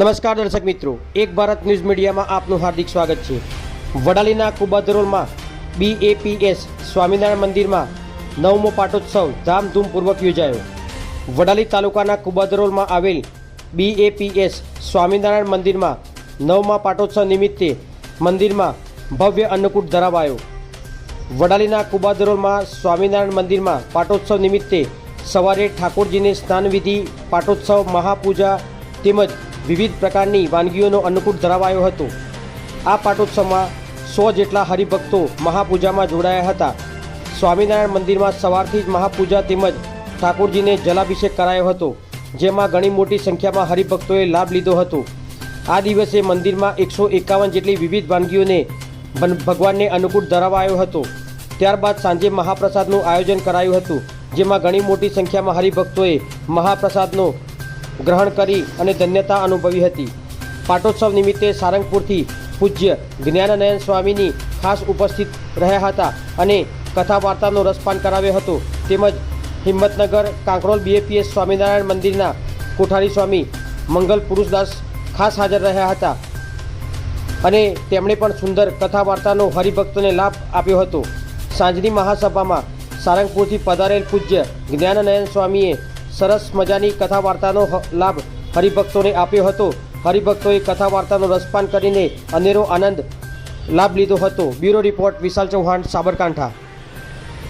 નમસ્કાર દર્શક મિત્રો, એક ભારત ન્યૂઝ મીડિયામાં આપનું હાર્દિક સ્વાગત છે. વડાલીના કુબાદરોલમાં બીએપીએસ સ્વામિનારાયણ મંદિરમાં નવમો પાટોત્સવ ધામધૂમપૂર્વક યોજાયો. વડાલી તાલુકાના કુબાધરોલમાં આવેલ બીએપીએસ સ્વામિનારાયણ મંદિરમાં નવમા પાટોત્સવ નિમિત્તે મંદિરમાં ભવ્ય અન્નકૂટ ધરાવાયો. વડાલીના કુબાદરોલમાં સ્વામિનારાયણ મંદિરમાં પાટોત્સવ નિમિત્તે સવારે ઠાકોરજીને સ્નાનવિધિ, પાટોત્સવ, મહાપૂજા તેમજ વિવિધ પ્રકારની વાનગીઓનો અન્નકૂટ ધરાવાયો હતો. આ પાટોત્સવમાં સો જેટલા હરિભક્તો મહાપૂજામાં જોડાયા હતા. સ્વામિનારાયણ મંદિરમાં સવારથી જ મહાપૂજા તેમજ ઠાકોરજીને જલાભિષેક કરાયો હતો, જેમાં ઘણી મોટી સંખ્યામાં હરિભક્તોએ લાભ લીધો હતો. આ દિવસે મંદિરમાં એકસો એકાવન જેટલી વિવિધ વાનગીઓને ભગવાનને અનુકૂળ ધરાવાયો હતો. ત્યારબાદ સાંજે મહાપ્રસાદનું આયોજન કરાયું હતું, જેમાં ઘણી મોટી સંખ્યામાં હરિભક્તોએ મહાપ્રસાદનો ગ્રહણ કરી અને ધન્યતા અનુભવી હતી. પાટોત્સવ નિમિત્તે સારંગપુરથી પૂજ્ય જ્ઞાનનયન સ્વામીની ખાસ ઉપસ્થિત રહ્યા હતા અને કથા વાર્તાનો રસપાન કરાવ્યો હતો. તેમજ હિંમતનગર કાંકરોલ બીએપીએસ સ્વામિનારાયણ મંદિરના કોઠારી સ્વામી મંગલ પુરુષદાસ ખાસ હાજર રહ્યા હતા. અને તેમણે પણ સુંદર કથા વાર્તાનો હરિભક્તોને લાભ આપ્યો હતો. સાંજની મહાસભામાં સારંગપુરથી પધારેલ પૂજ્ય જ્ઞાનનયન સ્વામીએ સરસ મજાની કથા વાર્તાનો લાભ હરિભક્તોને આપ્યો હતો. હરિભક્તોએ કથા વાર્તાનો રસપાન કરીને અનેરો આનંદ લાભ લીધો હતો. Bureau report Vishal Chauhan, Sabarkantha.